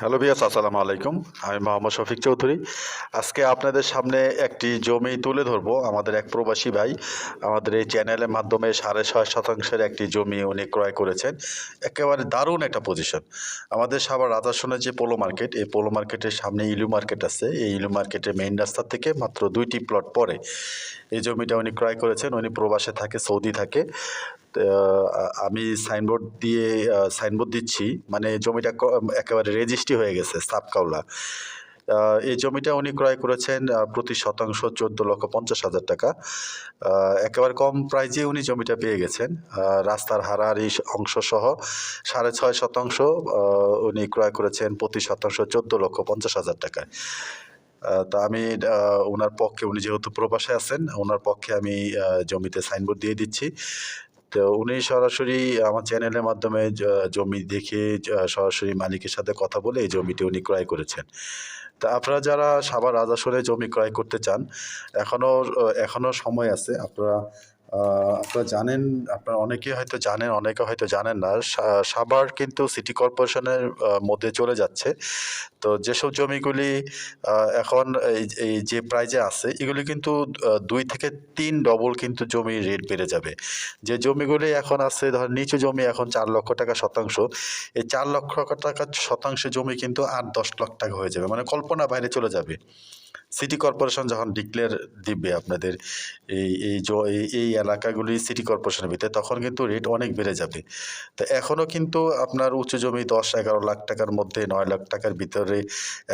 Hello বিয়াস আসসালামু আলাইকুম। আমি মোহাম্মদ শফিক চৌধুরী। আজকে আপনাদের সামনে একটি জমি তুলে ধরবো। আমাদের এক প্রবাসী ভাই আমাদের এই চ্যানেলের মাধ্যমে সাড়ে ছয় শতাংশের একটি জমি উনি ক্রয় করেছেন। একেবারে দারুণ একটা পজিশন আমাদের সাবার রাজাসনের যে পোলো মার্কেট, এই পোলো মার্কেটের সামনে ইলু মার্কেট আছে। এই ইলু মার্কেটের মেইন রাস্তা থেকে মাত্র দুইটি প্লট পরে এই জমিটা উনি ক্রয় করেছেন। উনি প্রবাসে থাকে, সৌদি থাকে। আমি সাইনবোর্ড দিয়ে সাইনবোর্ড দিচ্ছি। মানে জমিটা একেবারে রেজিস্ট্রি হয়ে গেছে সাবকাউলা আহ, এই জমিটা উনি ক্রয় করেছেন প্রতি শতাংশ চোদ্দ লক্ষ পঞ্চাশ হাজার টাকা। একেবারে কম প্রাইজে উনি জমিটা পেয়ে গেছেন। রাস্তার হারাহারি অংশ সহ সাড়ে ছয় শতাংশ উনি ক্রয় করেছেন প্রতি শতাংশ চোদ্দ লক্ষ পঞ্চাশ হাজার টাকায়। তা আমি ওনার পক্ষে উনি যেহেতু প্রবাসে আছেন ওনার পক্ষে আমি জমিতে সাইনবোর্ড দিয়ে দিচ্ছি। তো উনি সরাসরি আমার চ্যানেলের মাধ্যমে জমি দেখে সরাসরি মালিকের সাথে কথা বলে এই জমিটি উনি ক্রয় করেছেন। তা আপনারা যারা সাভার রাজাসরে জমি ক্রয় করতে চান, এখনও এখনও সময় আছে। আপনারা আপনারা জানেন, আপনারা অনেকে হয়তো জানেন, অনেকে হয়তো জানেন না সাভার কিন্তু সিটি কর্পোরেশনের মধ্যে চলে যাচ্ছে। তো যেসব জমিগুলি এখন এই যে প্রাইজে আছে, এগুলি কিন্তু দুই থেকে তিন ডবল কিন্তু জমির রেট বেড়ে যাবে। যে জমিগুলি এখন আছে, ধর নিচু জমি এখন চার লক্ষ টাকা শতাংশ, এই চার লক্ষ টাকা শতাংশ জমি কিন্তু আট দশ লাখ টাকা হয়ে যাবে। মানে কল্পনা বাইরে চলে যাবে। সিটি কর্পোরেশন যখন ডিক্লেয়ার দিবে আপনাদের, এই, এই- এই এলাকাগুলি সিটি কর্পোরেশনের ভিতরে, তখন কিন্তু রেট অনেক বেড়ে যাবে। তো এখনও কিন্তু আপনার উঁচু জমি দশ এগারো লাখ টাকার মধ্যে, নয় লাখ টাকার ভিতরে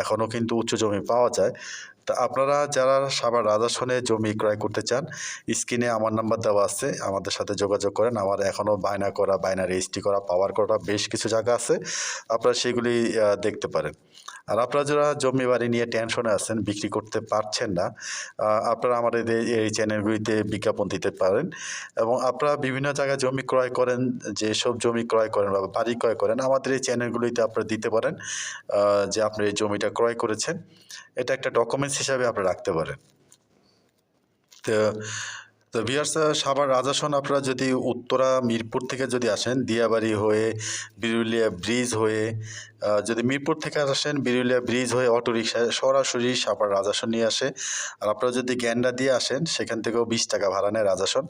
এখনও কিন্তু উচ্চ জমি পাওয়া যায়। তা আপনারা যারা সাবার রাজাসনে জমি ক্রয় করতে চান, স্ক্রিনে আমার নাম্বার দেওয়া আছে, আমাদের সাথে যোগাযোগ করেন। আমার এখনও বায়না করা, বায়না রেজিস্ট্রি করা, পাওয়ার করা বেশ কিছু জায়গা আছে। আপনারা সেগুলি দেখতে পারেন। আর আপনারা যারা জমি বাড়ি নিয়ে টেনশনে আছেন, বিক্রি করতে পারছেন না আপনারা আমাদের এই- চ্যানেলগুলিতে বিজ্ঞাপন দিতে পারেন এবং আপনারা বিভিন্ন জায়গায় জমি ক্রয় করেন, যেসব জমি ক্রয় করেন বা বাড়ি ক্রয় করেন, আমাদের এই চ্যানেলগুলিতে আপনারা দিতে পারেন যে আপনি এই জমিটা ক্রয় করেছেন। এটা একটা ডকুমেন্টস হিসাবে আপনি রাখতে পারেন। তো তো ভিয়ার্স সাভার রাজাসন আপনারা যদি উত্তরা, মিরপুর থেকে যদি আসেন, দিয়াবাড়ি হয়ে, বিরুলিয়া ব্রিজ হয়ে যদি মিরপুর থেকে আসেন, বিরুলিয়া ব্রিজ হয়ে অটো রিক্সায় সরাসরি সাভার রাজাসন নিয়ে আসে। আর আপনারা যদি গ্যান্ডা দিয়ে আসেন, সেখান থেকেও বিশ টাকা ভাড়া নেয় রাজাসন।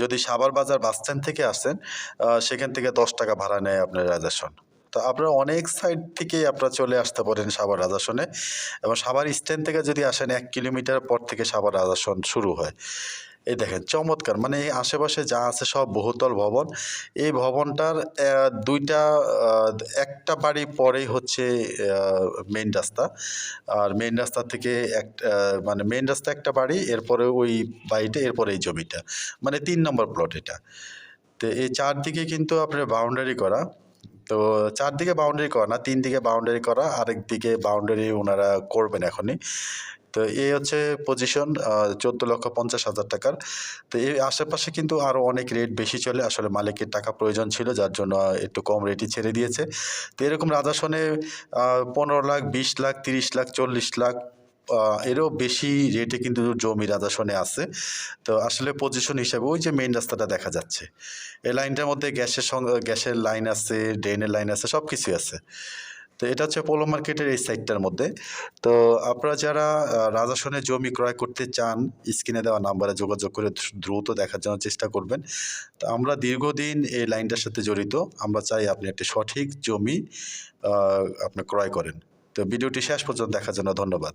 যদি সাভার বাজার বাস স্ট্যান্ড থেকে আসেন সেখান থেকে দশ টাকা ভাড়া নেয় আপনার রাজাসন। তো আপনারা অনেক সাইড থেকেই আপনারা চলে আসতে পারেন সাভার রাজাসনে এবং সাভার স্ট্যান্ড থেকে যদি আসেন, এক কিলোমিটার পর থেকে সাভার রাজাসন শুরু হয়। এই দেখেন, চমৎকার। মানে এই আশেপাশে যা আছে সব বহুতল ভবন। এই ভবনটার দুইটা একটা বাড়ি পরেই হচ্ছে মেন রাস্তা। আর মেন রাস্তা থেকে এক মানে মেন রাস্তা একটা বাড়ি, এরপরে ওই বাড়িটা, এরপরে এই জমিটা। মানে তিন নম্বর প্লট এটা। তো এই চারদিকে কিন্তু আপনার বাউন্ডারি করা। তো চারদিকে বাউন্ডারি করা না তিন দিকে বাউন্ডারি করা আরেক দিকে বাউন্ডারি ওনারা করবেন এখনই। তো এই হচ্ছে পজিশন চোদ্দ লক্ষ পঞ্চাশ হাজার টাকার। তো এই আশেপাশে কিন্তু আরও অনেক রেট বেশি চলে, আসলে মালিকের টাকা প্রয়োজন ছিল, যার জন্য একটু কম রেটই ছেড়ে দিয়েছে। তো এরকম রাজাসনে পনেরো লাখ, বিশ লাখ, তিরিশ লাখ, চল্লিশ লাখ এরও বেশি রেটে কিন্তু জমি রাজাসনে আছে। তো আসলে পজিশন হিসাবে ওই যে মেইন রাস্তাটা দেখা যাচ্ছে। এই লাইনটার মধ্যে গ্যাসের সঙ্গে গ্যাসের লাইন আছে ড্রেনের লাইন আছে সব কিছুই আছে। তো এটা হচ্ছে পোলো মার্কেটের এই সাইডটার মধ্যে। তো আপনারা যারা রাজাসনে জমি ক্রয় করতে চান, স্ক্রিনে দেওয়া নাম্বারে যোগাযোগ করে দ্রুত দেখার জন্য চেষ্টা করবেন। তো আমরা দীর্ঘদিন এই লাইনটার সাথে জড়িত। আমরা চাই আপনি একটি সঠিক জমি আপনি ক্রয় করেন। তো ভিডিওটি শেষ পর্যন্ত দেখার জন্য ধন্যবাদ।